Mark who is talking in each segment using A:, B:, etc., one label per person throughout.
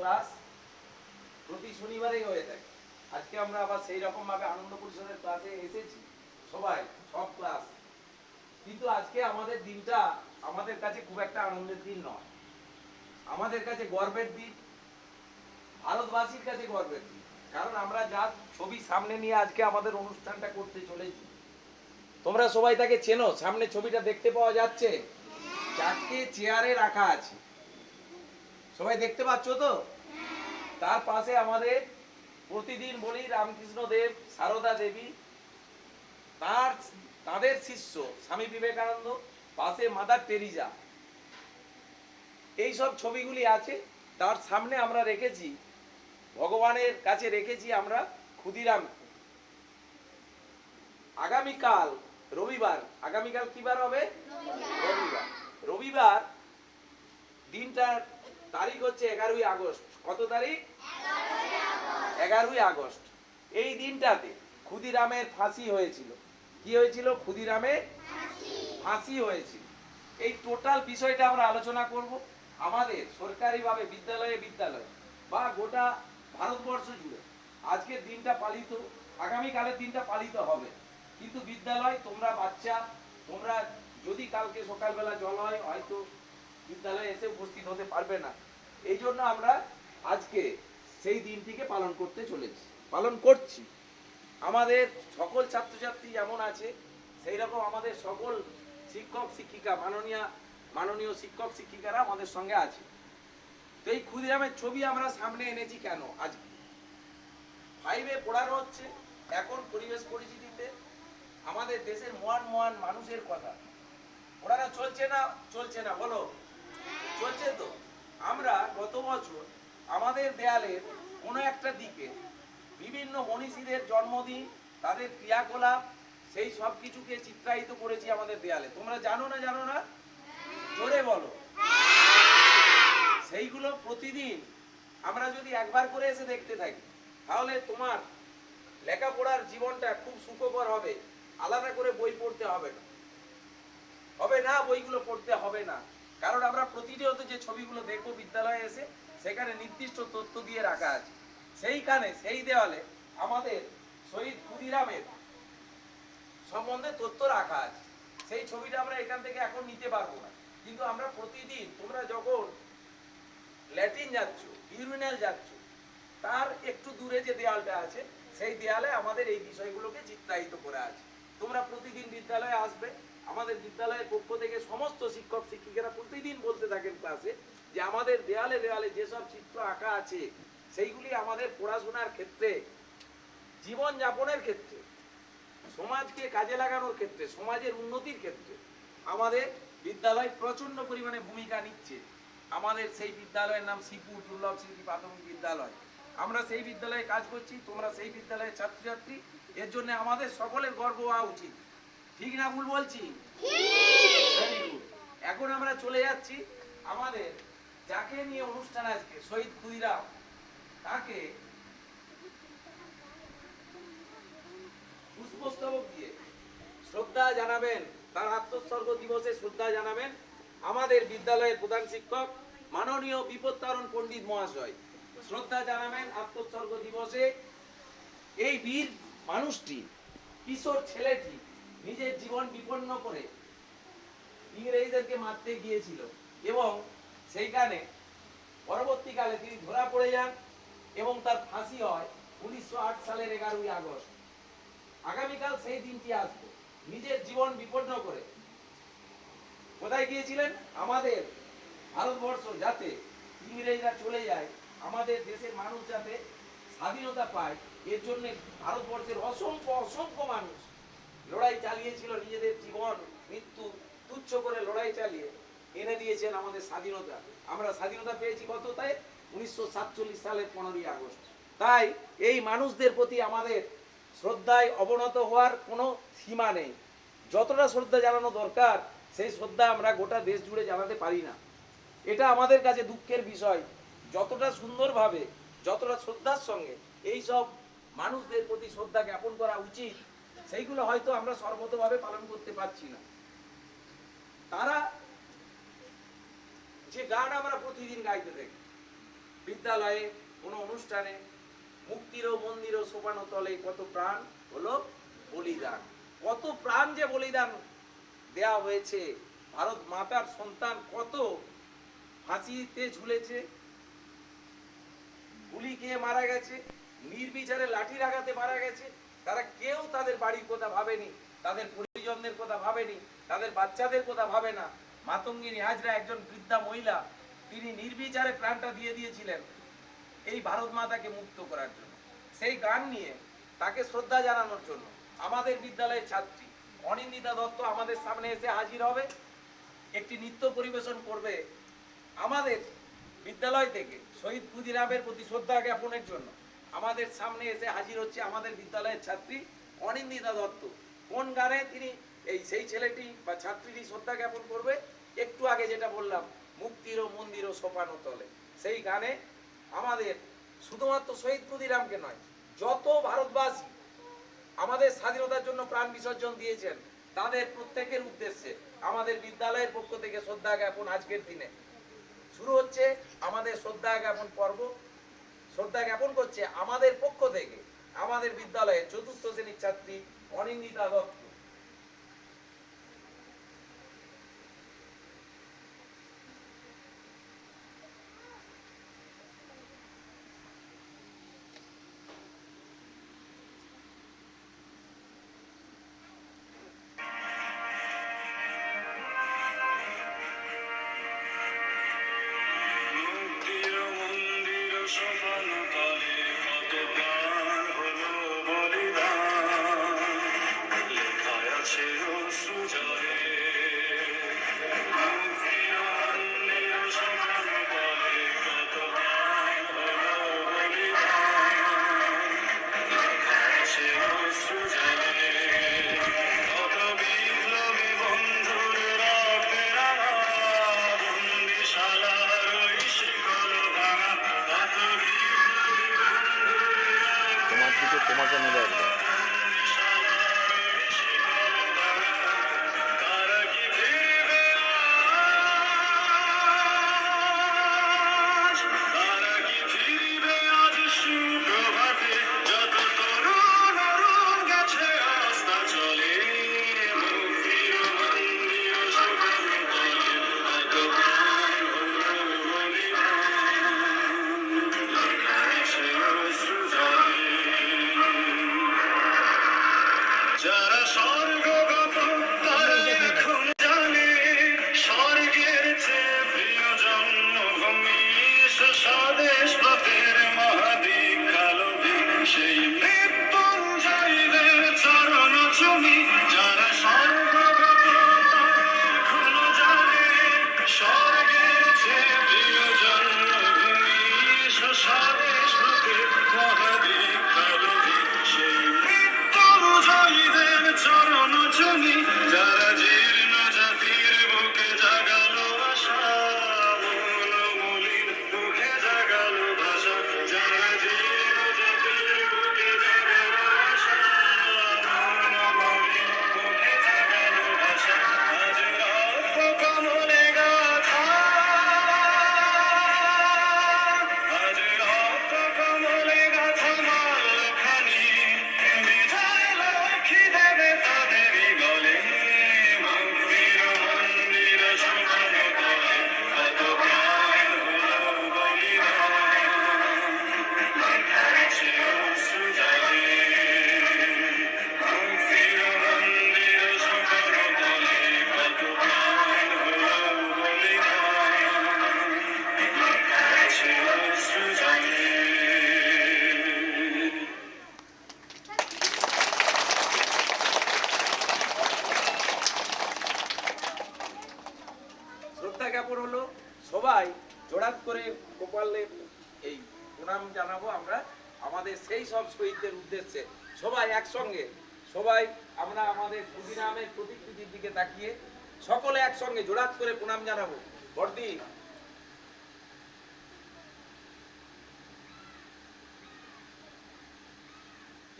A: Class প্রতি শনিবারেই হয়ে থাকে। আজকে আমরা আবার সেই রকম ভাবে আনন্দ পরিষদের ক্লাসে এসেছি। সবাই, সব ক্লাস। কিন্তু আজকে আমাদের দিনটা আমাদের কাছে খুব একটা আনন্দের দিন নয়। আমাদের কাছে গর্বের দিন। ভারতবাসীর কাছে গর্বের দিন। কারণ আমরা যা ছবি সামনে নিয়ে আজকে আমাদের অনুষ্ঠানটা করতে চলেছি। তোমরা সবাই তাকে চেনো? সামনে ছবিটা দেখতে পাওয়া যাচ্ছে। চারটে চেয়ারে রাখা আছে। সবাই দেখতে পাচ্ছ তো? তার পাশে আমাদের প্রতিদিন বলি রামকৃষ্ণ দেব, সারদা দেবী, তার, তাদের শিষ্য স্বামী বিবেকানন্দ, পাশে মাদার টেরিজা। এই সব ছবিগুলি আছে, তার সামনে আমরা রেখেছি, ভগবানের কাছে রেখেছি আমরা ক্ষুদিরাম। আগামীকাল রবিবার, আগামীকাল কি বার হবে? রবিবার। রবিবার দিনটার তারিখ হচ্ছে এগারোই আগস্ট। কত তারিখ? এগারোই আগস্ট। এই দিনটাতে ক্ষুদিরামের ফাঁসি হয়েছিল। কি হয়েছিল? ক্ষুদিরামের ফাঁসি হয়েছিল। এই টোটাল বিষয়টা আমরা আলোচনা করব। আমাদের সরকারিভাবে বিদ্যালয়ে বিদ্যালয়ে বা গোটা ভারতবর্ষ জুড়ে। আজকের দিনটা পালিত, আগামীকালের দিনটা পালিত হবে। কিন্তু বিদ্যালয়, তোমরা বাচ্চা, তোমরা যদি কালকে সকালবেলা জল হয়, হয়তো বিদ্যালয়ে এসে উপস্থিত হতে পারবে না। এই জন্য আমরা আজকে সেই দিনটিকে পালন করতে চলেছি। পালন করছি। আমাদের সকল ছাত্রছাত্রী যেমন আছে সেই রকম আমাদের সকল শিক্ষক, শিক্ষিকা, মাননীয় মাননীয় শিক্ষক, শিক্ষিকারা আমাদের সঙ্গে আছে। তো এই ক্ষুদিরামের ছবি আমরা সামনে এনেছি কেন আজকে? ফাইভে পড়ানো হচ্ছে, এখন পরিবেশ পরিস্থিতিতে আমাদের দেশের মহান মহান মানুষের কথা। পড়ানো চলছে না চলছে না, বলো। চলছে তো আমরা গত বছর আমাদের দেয়ালের কোনো একটা দিকে বিভিন্ন মনীষীদের জন্মদিন, তাদের ক্রিয়াকলাপ, সেই সব কিছুকে চিত্রায়িত করেছি আমাদের দেয়ালে। তোমরা জানো না জানো না? জোরে বলো। সেইগুলো প্রতিদিন আমরা যদি একবার করে এসে দেখতে থাকি, তাহলে তোমার লেখাপড়ার জীবনটা খুব সুখকর হবে। আলাদা করে বই পড়তে হবে না। হবে না, বইগুলো পড়তে হবে না। কারণ আমরা প্রতিনিয়ত যে ছবিগুলো দেখব, বিদ্যালয়ে এসে সেখানে নির্দিষ্ট তথ্য দিয়ে রাখা আছে। সেইখানে, সেই দেওয়ালে আমাদের শহীদ ক্ষুদিরামের সম্বন্ধে তথ্য রাখা আছে। সেই ছবিটা আমরা এখান থেকে এখন নিতে পারব না। কিন্তু আমরা প্রতিদিন তোমরা যখন ল্যাটিন যাচ্ছ, ইউরিনাল যাচ্ছ, তার একটু দূরে যে দেয়ালটা আছে, সেই দেয়ালে আমাদের এই বিষয়গুলোকে চিত্রায়িত করে আছে। তোমরা প্রতিদিন বিদ্যালয়ে আসবে আমাদের বিদ্যালয়ের পক্ষ থেকে সমস্ত শিক্ষক, শিক্ষিকারা প্রতিদিন বলতে থাকেন ক্লাসে যে আমাদের দেয়ালে দেয়ালে যেসব চিত্র আঁকা আছে, সেইগুলি আমাদের পড়াশোনার ক্ষেত্রে জীবন যাপনের ক্ষেত্রে, সমাজকে কাজে লাগানোর ক্ষেত্রে, সমাজের উন্নতির ক্ষেত্রে আমাদের বিদ্যালয় প্রচণ্ড পরিমাণে ভূমিকা নিচ্ছে। আমাদের সেই বিদ্যালয়ের নাম শিবপুর দুর্লভ স্মৃতি প্রাথমিক বিদ্যালয়। আমরা সেই বিদ্যালয়ে কাজ করছি, তোমরা সেই বিদ্যালয়ের ছাত্রছাত্রী। এর জন্য আমাদের সকলের গর্ব হওয়া উচিত। ঠিক না ভুল বলছি? এখন আমরা চলে যাচ্ছি আমাদের যাকে নিয়ে অনুষ্ঠান আজকে শহীদ ক্ষুদিরাম তাকে পুষ্পস্তবক দিয়ে শ্রদ্ধা জানাবেন তার আত্মোৎসর্গ দিবসে শ্রদ্ধা জানাবেন আমাদের বিদ্যালয়ের প্রধান শিক্ষক মাননীয় বিপত্তারণ পণ্ডিত মহাশয়। শ্রদ্ধা জানাবেন আত্মোৎসর্গ দিবসে এই বীর মানুষটি কিশোর ছেলেটি। নিজের জীবন বিপন্ন করে ইংরেজদেরকে মারতে গিয়েছিল। এবং সেইখানে পরবর্তীকালে তিনি ধরা পড়ে যান এবং তার ফাঁসি হয় উনিশশো আট সালের এগারোই আগস্ট। আগামীকাল সেই দিনটি আসবে। নিজের জীবন বিপন্ন করে। কোথায় গিয়েছিলেন? আমাদের ভারতবর্ষ যাতে ইংরেজরা চলে যায়, আমাদের দেশের মানুষ যাতে স্বাধীনতা পায়, এর জন্য ভারতবর্ষের অসংখ্য অসংখ্য মানুষ লড়াই চালিয়েছিল নিজেদের জীবন, মৃত্যু তুচ্ছ করে লড়াই চালিয়ে এনে দিয়েছেন আমাদের স্বাধীনতা। আমরা স্বাধীনতা পেয়েছি কত তাই? উনিশশো সাতচল্লিশ সালের পনেরোই আগস্ট। তাই এই মানুষদের প্রতি আমাদের শ্রদ্ধায় অবনত হওয়ার কোনো সীমা নেই। যতটা শ্রদ্ধা জানানো দরকার, সেই শ্রদ্ধা আমরা গোটা দেশ জুড়ে জানাতে পারি না। এটা আমাদের কাছে দুঃখের বিষয়। যতটা সুন্দরভাবে, যতটা শ্রদ্ধার সঙ্গে এই সব মানুষদের প্রতি শ্রদ্ধা জ্ঞাপন করা উচিত সেইগুলো হয়তো আমরা সর্বতভাবে পালন করতে পারছি না। তারা যে গান আমরা প্রতিদিন গাইতে থাকি, বিদ্যালয়ে, কোনো অনুষ্ঠানে মুক্তির ও মন্দির ও সোপানো তলে কত প্রাণ হলো বলিদান। কত প্রাণ যে বলিদান দেয়া হয়েছে, ভারত মাতার সন্তান কত ফাঁসিতে ঝুলেছে, গুলি খেয়ে মারা গেছে, নির্বিচারে লাঠির আঘাতে মারা গেছে তারা কেউ তাদের বাড়ির কথা ভাবেনি, তাদের পরিজনদের কথা ভাবেনি, তাদের বাচ্চাদের কথা ভাবে না। মাতঙ্গিনী হাজরা একজন বৃদ্ধা মহিলা, তিনি নির্বিচারে প্রাণটা দিয়ে দিয়েছিলেন এই ভারত মাতাকে মুক্ত করার জন্য। সেই গান নিয়ে তাকে শ্রদ্ধা জানানোর জন্য আমাদের বিদ্যালয়ের ছাত্রী অনিন্দিতা দত্ত আমাদের সামনে এসে হাজির হবে। একটি নৃত্য পরিবেশন করবে আমাদের বিদ্যালয় থেকে শহীদ ক্ষুদিরামের প্রতি শ্রদ্ধা জ্ঞাপনের জন্য। আমাদের সামনে এসে হাজির হচ্ছে আমাদের বিদ্যালয়ের ছাত্রী অনিন্দিতা দত্ত। কোন গানে তিনি এই সেই ছেলেটি বা ছাত্রীটি শ্রদ্ধা জ্ঞাপন করবে? একটু আগে যেটা বললাম, মুক্তির ও মন্দির ও সোপানো তলে। সেই গানে আমাদের শুধুমাত্র শহীদ ক্ষুদিরামকে নয়, যত ভারতবাসী আমাদের স্বাধীনতার জন্য প্রাণ বিসর্জন দিয়েছেন, তাদের প্রত্যেকের উদ্দেশ্যে আমাদের বিদ্যালয়ের পক্ষ থেকে শ্রদ্ধা জ্ঞাপন আজকের দিনে। শুরু হচ্ছে আমাদের শ্রদ্ধা জ্ঞাপন পর্ব। শ্রদ্ধা জ্ঞাপন করছে আমাদের পক্ষ থেকে। আমাদের বিদ্যালয়ের চতুর্থ শ্রেণির ছাত্রী অনিন্দিতা দত্ত।
B: যারা
A: একসঙ্গে। সবাই আমরা আমাদের ক্ষুদিরামের প্রতিকৃতির দিকে তাকিয়ে সকলে একসঙ্গে জোড়াত করে প্রণাম জানাব। বর্দি।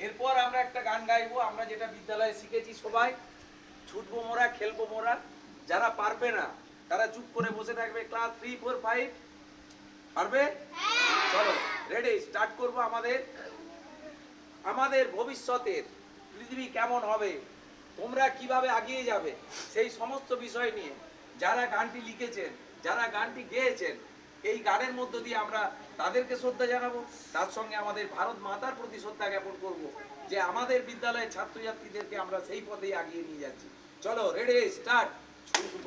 A: এরপর আমরা একটা গান গাইবো আমরা যেটা বিদ্যালয়ে শিখেছি সবাই। ছুটবো মোরা খেলব মোরা যারা পারবে না তারা চুপ করে বসে থাকবে। ক্লাস থ্রি ফোর ফাইভ পারবে? চলো রেডি স্টার্ট করব আমাদের। আমাদের ভবিষ্যতের পৃথিবী কেমন হবে? তোমরা কীভাবে আগিয়ে যাবে? সেই সমস্ত বিষয় নিয়ে যারা গানটি লিখেছেন, যারা গানটি গেয়েছেন, এই গানের মধ্য দিয়ে আমরা তাদেরকে শ্রদ্ধা জানাব। তার সঙ্গে আমাদের ভারত মাতার প্রতি শ্রদ্ধা জ্ঞাপন করব যে আমাদের বিদ্যালয়ের ছাত্রছাত্রীদেরকে আমরা সেই পথেই এগিয়ে নিয়ে যাচ্ছি। চলো রেডি স্টার্ট ছুটব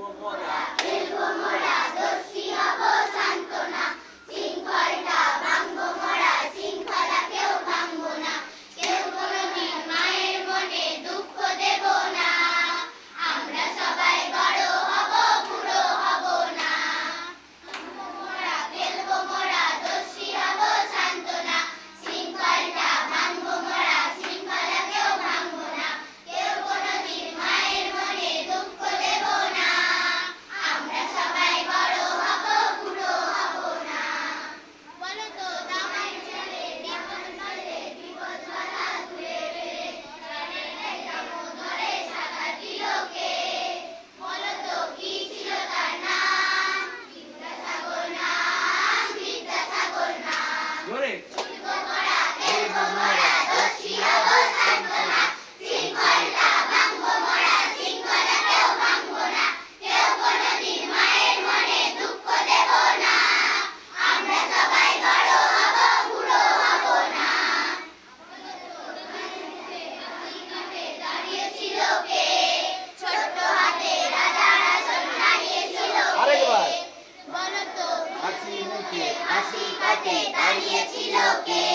A: মুখে হাসি কাটে দাঁড়িয়েছিল কে?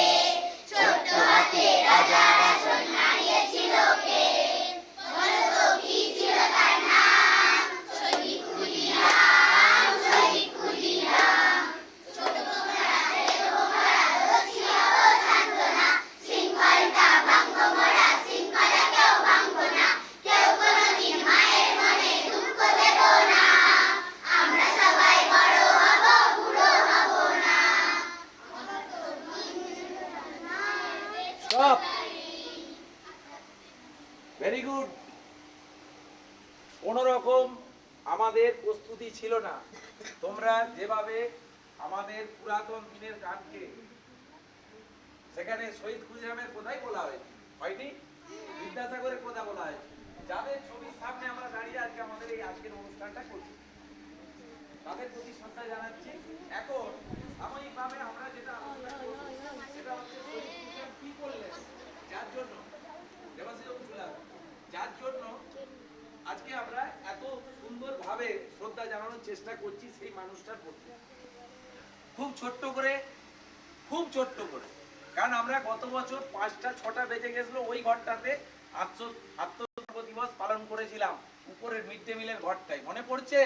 A: ছোট্ট হাতে রাজার আসন স্টপ কোন রকম আমাদের প্রস্তুতি ছিল না। তোমরা যেভাবে আমাদের পুরাতন দিনের গানকে সেখানে শহীদ খুদিরামের কোথায় বলা হয়েছে। হয়নি? বিদ্যাসাগরের কথা বলা হয়েছে। যাদের ছবির সামনে আমরা দাঁড়িয়ে আজকে আমাদের এই আজকের অনুষ্ঠানটা করছি, তাদের প্রতি শ্রদ্ধা জানাচ্ছি। এখন সাময়িকভাবে আমরা যেটা আলোচনা করব, সেটা হচ্ছে শহীদ কি করলেন? যার জন্য দেবাশিস বাবু যার জন্য আজকে আমরা এত সুন্দরভাবে শ্রদ্ধা জানানোর চেষ্টা করছি সেই মানুষটার প্রতি। খুব ছোট্ট করে, খুব ছোট্ট করে। কারণ আমরা গত বছর পাঁচটা, ছটা বেজে গেছিল ওই ঘরটাতে। আত্ম আত্মসর্গ দিবস পালন করেছিলাম উপরের মিড ডে মিলের ঘরটাই মনে পড়ছে?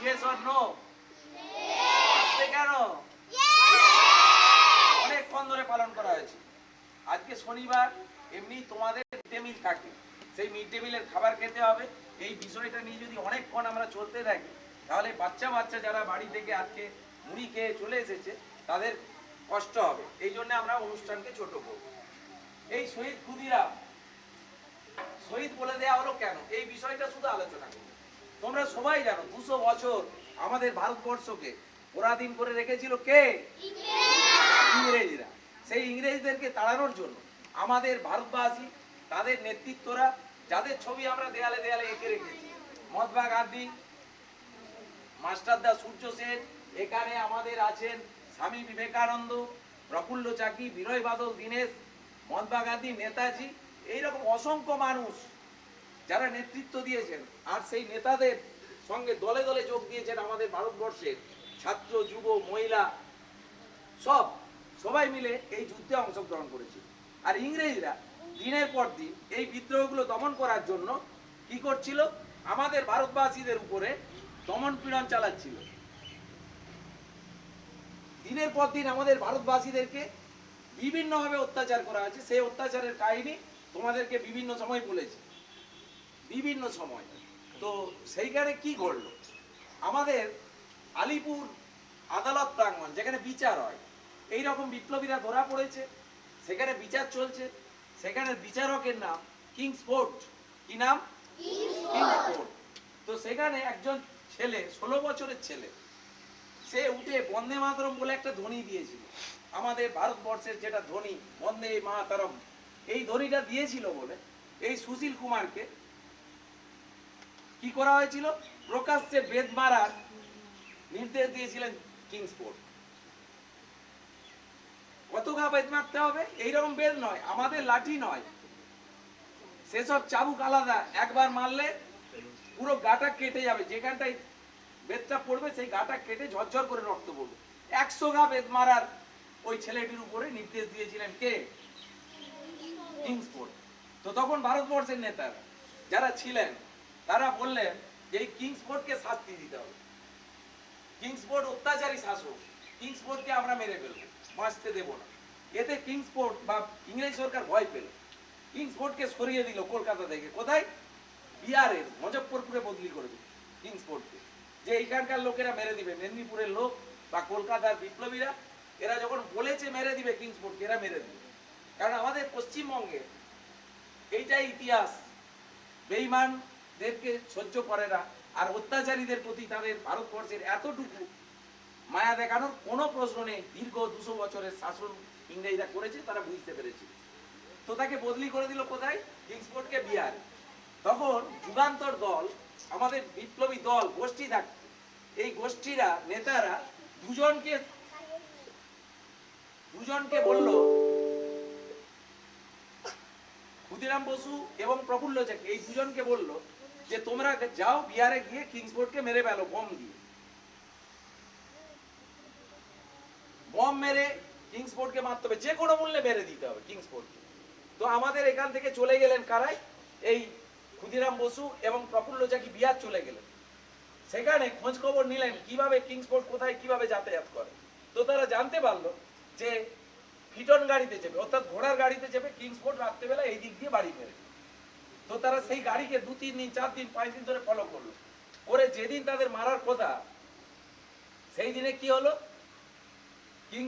A: ইয়েস অর নো কেন? অনেকক্ষণ ধরে পালন করা হয়েছে। আজকে শনিবার, এমনি তোমাদের মিড ডে মিল থাকে সেই মিড ডে মিলের খাবার খেতে হবে। এই বিষয়টা নিয়ে যদি অনেকক্ষণ আমরা চলতে থাকি তাহলে বাচ্চা বাচ্চা যারা বাড়ি থেকে আজকে মুড়ি খেয়ে চলে এসেছে তাদের কষ্ট হবে। এই জন্য আমরা অনুষ্ঠানকে ছোট করব। এই শহীদ ক্ষুদিরাম শহীদ বলে দেওয়া হলো কেন? এই বিষয়টা শুধু আলোচনা করব। তোমরা সবাই জানো দুশো বছর আমাদের ভারতবর্ষকে পরাধীন করে রেখেছিল কে? ইংরেজরা। সেই ইংরেজদেরকে তাড়ানোর জন্য আমাদের ভারতবাসী তাদের নেতৃত্বরা যাদের ছবি আমরা দেয়ালে দেয়ালে এঁকে রেখেছি। মহাত্মা গান্ধী মাস্টারদা সূর্য সেন, এখানে আমাদের আছেন স্বামী বিবেকানন্দ, প্রফুল্ল চাকি, বিনয় বাদল, দীনেশ, মহাত্মা গান্ধী, নেতাজি, এইরকম অসংখ্য মানুষ যারা নেতৃত্ব দিয়েছেন। আর সেই নেতাদের সঙ্গে দলে দলে যোগ দিয়েছেন আমাদের ভারতবর্ষের ছাত্র, যুব, মহিলা, সব, সবাই মিলে এই যুদ্ধে অংশগ্রহণ করেছে। আর ইংরেজরা দিনের পর দিন এই বিদ্রোহগুলো দমন করার জন্য কি করছিল? আমাদের ভারতবাসীদের উপরে দমন পীড়ন চালাচ্ছিল। দিনের পর দিন আমাদের ভারতবাসীদেরকে বিভিন্নভাবে অত্যাচার করা হয়েছে। সেই অত্যাচারের কাহিনী তোমাদেরকে বিভিন্ন সময় বলেছি। বিভিন্ন সময়। তো সেইখানে কি ঘটলো? আমাদের আলিপুর আদালত প্রাঙ্গণ, যেখানে বিচার হয় এই রকম বিপ্লবীরা ধরা পড়েছে। সেখানে বিচার চলছে। সেখানে বিচারকের নাম কিংস ফোর্ট কি নাম? কিংস ফোর্ট তো সেখানে একজন ছেলে, ষোলো বছরের ছেলে, সে উঠে বন্দে মাতরম বলে একটা ধ্বনি দিয়েছিল। আমাদের ভারতবর্ষের যেটা ধ্বনি, বন্দে মাতরম, এই ধ্বনিটা দিয়েছিল বলে এই সুশীল কুমারকে। কি করা হয়েছিল? প্রকাশ্যে বেদ মারার নির্দেশ দিয়েছিলেন কিংসপোর্ট কত গা বেদ মারতে হবে? এইরকম বেদ নয়, আমাদের লাঠি নয়। সেসব চাবুক আলাদা, একবার মারলে পুরো গাটা কেটে যাবে। যেখানটায় বেদটা পড়বে, সেই গাটা কেটে ঝরঝর করে রক্ত পড়বে। একশো গা বেদ মারার ওই ছেলেটির উপরে নির্দেশ দিয়েছিলেন কে? কিংসপোর্ট তো তখন ভারতবর্ষের নেতারা যারা ছিলেন, তারা বললেন যে এই কিংসপোর্টকে শাস্তি দিতে হবে। কিংসপোর্ট অত্যাচারী শাসক কিংসপোর্টকে আমরা মেরে ফেলব। বাঁচতে দেবো না। এতে কিংসপোর্ট বা ইংরেজ সরকার ভয় পেল। কিংসপোর্টকে সরিয়ে দিল কলকাতা থেকে। কোথায়? বিহারের মুজফ্ফরপুরে বদলি করে দিল যে এইখানকার লোকেরা মেরে দিবে, মেদিনীপুরের লোক বা কলকাতার বিপ্লবীরা, এরা যখন বলেছে মেরে দিবে কিংসপোর্টকে এরা মেরে দিবে। কারণ আমাদের পশ্চিমবঙ্গে এইটাই ইতিহাস। বেইমানদেরকে সহ্য করে না, আর অত্যাচারীদের প্রতি তাদের ভারতবর্ষের এতটুকু মায়া দেখানোর কোনো প্রশ্ন নেই। দীর্ঘ দুশো বছরের শাসন ইংরেজরা করেছে, তারা বুঝতে পেরেছে। তো তাকে বদলি করে দিল কোথায়? কিংসপোর্টকে বিহার। তখন যুগান্তর দল, আমাদের বিপ্লবী দল, গোষ্ঠী থাকত এই গোষ্ঠীরা, নেতারা দুজনকে দুজনকে বলল, ক্ষুদিরাম বসু এবং প্রফুল্ল চাকি এই দুজনকে বলল যে তোমরা যাও বিহারে গিয়ে কিংসপোর্টকে মেরে ফেলো, বম দিয়ে। বম মেরে কিংসপোর্টকে মারতে হবে, যে কোনো মূল্যে মেরে দিতে হবে কিংসপোর্টকে তো আমাদের এখান থেকে চলে গেলেন কারাই? এই ক্ষুদিরাম বসু এবং প্রফুল্ল চাকি বিহার চলে গেলেন। সেখানে খোঁজ খবর নিলেন কীভাবে কিংসপোর্ট কোথায়, কীভাবে যাতায়াত করে। তো তারা জানতে পারল যে ফিটন গাড়িতে চেপে, অর্থাৎ ঘোড়ার গাড়িতে চেপে কিংসপোর্ট রাত্রেবেলা এই দিক দিয়ে বাড়ি ফেরে। তো তারা সেই গাড়িকে দু, তিন দিন, চার দিন, পাঁচ দিন ধরে ফলো করল। করে যেদিন তাদের মারার কথা, সেই দিনে কি হলো? কিং,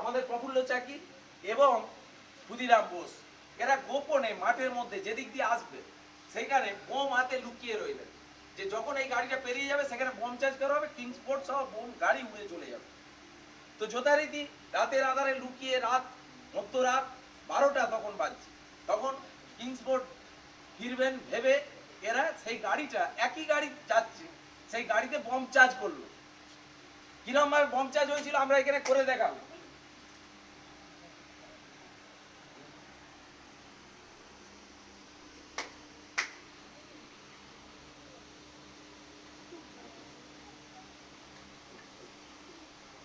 A: আমাদের প্রফুল্ল চাকি এবং ক্ষুদিরাম বোস। এরা গোপনে মাঠের মধ্যে যেদিক দিয়ে আসবে, সেইখানে বোম হাতে লুকিয়ে রইলেন। যে যখন এই গাড়িটা পেরিয়ে যাবে, সেখানে বোম চার্জ করা হবে কিংসপোর্ট সহ বোম গাড়ি উড়ে চলে যাবে। তো যথারীতি রাতের আধারে লুকিয়ে রাত, মধ্যরাত বারোটা তখন বাজছে। তখন কিংসপোর্ট ফিরবেন ভেবে এরা সেই গাড়িটা, একই গাড়ি যাচ্ছে, সেই গাড়িতে বম চার্জ করল। কিরম বম চার্জ হয়েছিল আমরা এখানে করে দেখাবো।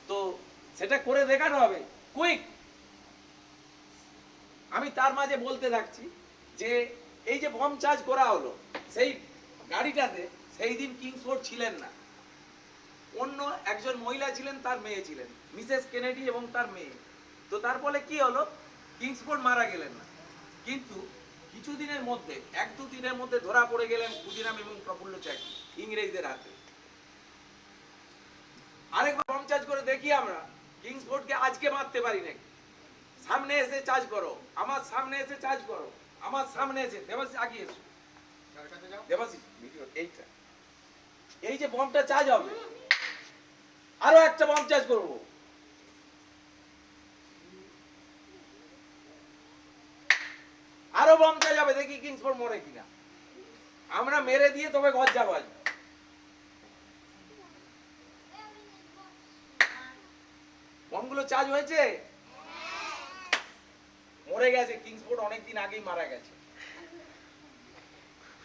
A: তো সেটা করে দেখানো হবে। কুইক আমি তার মাঝে বলতে থাকছি যে, এই যে বম চার্জ করা হলো, সেই গাড়িটাতে সেই দিন কিংসফোর্ড ছিলেন না। অন্য একজন মহিলা ছিলেন তার মেয়ে ছিলেন। মিসেস কেনেডি এবং তার মেয়ে। তো তার ফলে কি হলো? কিংসফোর্ড মারা গেলেন না। কিন্তু কিছুদিনের মধ্যে এক দু দিনের মধ্যে ধরা পড়ে গেলেন ক্ষুদিরাম এবং প্রফুল্ল চাকি ইংরেজদের হাতে। আরেকবার বম চার্জ করে দেখি আমরা কিংসফোর্ডকে আজকে মারতে পারি নাকি? সামনে এসে চার্জ করো। আমার সামনে এসে চার্জ করো। আমার সামনে এসে। দেবাশিস আগিয়ে এসো। ভিডিও এইটা। এই যে বমটা চার্জ হবে আরও একটা বম চার্জ করব। আরও বম চার্জ হবে, দেখি কিংসফোর্ড মরে কিনা। আমরা মেরে দিয়ে তবে ঘর যাব আজ বমগুলো চার্জ হয়েছে? মরে গেছে কিংসফোর্ড অনেকদিন আগেই মারা গেছে।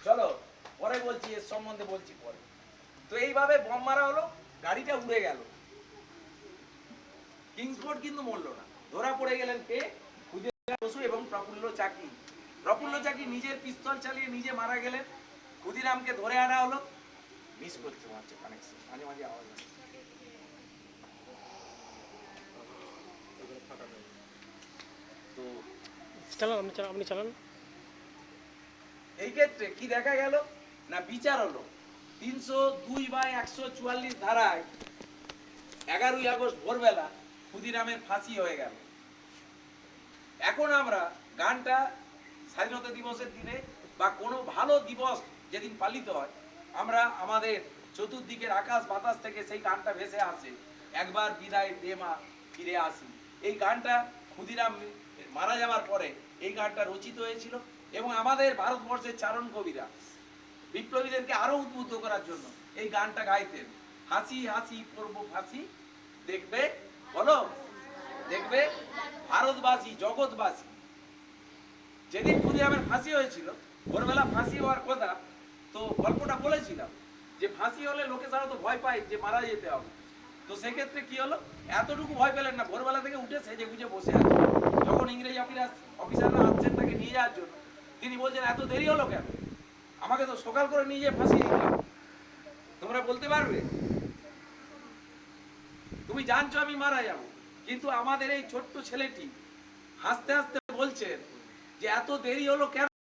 A: চলো, পরে বলছি, এর সম্বন্ধে বলছি পরে। তো এইভাবে বম মারা হলো। গাড়িটা উড়ে গেল। কিংসফোর্ড কিন্তু মরলো না। ধরা পড়ে গেলেন কে? বসু এবং প্রফুল্ল চাকি। প্রফুল্ল চাকি নিজের পিস্তল চালিয়ে নিজে মারা গেলেন। ক্ষুদিরামকে ধরে আনা হলো। মিস করতে কানেকশন মাঝে মাঝে আওয়াজ আসছে তো
C: চালান আপনি চালান।
A: এই ক্ষেত্রে কি দেখা গেল? না বিচার হলো। একশো ধারায় এগারোই আগস্ট ভোরবেলা ক্ষুদিরামের ফাঁসি হয়ে গেল। এখন আমরা গানটা স্বাধীনতা দিবসের দিনে বা কোনো ভালো দিবস যেদিন পালিত হয়, আমরা আমাদের চতুর্দিকের আকাশ বাতাস থেকে সেই গানটা ভেসে আসে। একবার বিদায় দে মা, ফিরে আসি। এই গানটা ক্ষুদিরাম মারা যাওয়ার পরে এই গানটা রচিত হয়েছিল এবং আমাদের ভারতবর্ষের চারণ কবিরা। বিপ্লবীদেরকে আরও উদ্বুদ্ধ করার জন্য এই গানটা গাইতেন হাসি হাসি পড়ব ফাঁসি। দেখবে? বলো? দেখবে? ভারতবাসী, জগৎবাসী। যেদিন ক্ষুদিরামের ফাঁসি হয়েছিল, ভোরবেলা ফাঁসি হওয়ার কথা, তো গল্পটা বলেছিলাম যে ফাঁসি হলে লোকে সাধারণত ভয় পায় যে মারা যেতে হবে। তো সেক্ষেত্রে কি হলো? এতটুকু ভয় পেলেন না, ভোরবেলা থেকে উঠে সেজে গুজে বসে আছে যখন ইংরেজি অফিসার অফিসাররা আসছেন তাকে নিয়ে যাওয়ার জন্য, তিনি বলছেন, এত দেরি হলো কেন? আমাকে তো সকাল করে নিয়ে যেয়ে ফাঁসিয়ে দিলাম। তোমরা বলতে পারবে তুমি জানছো আমি মারা যাব, কিন্তু আমাদের এই ছোট্ট ছেলেটি হাসতে হাসতে বলছে যে এত দেরি হলো কেন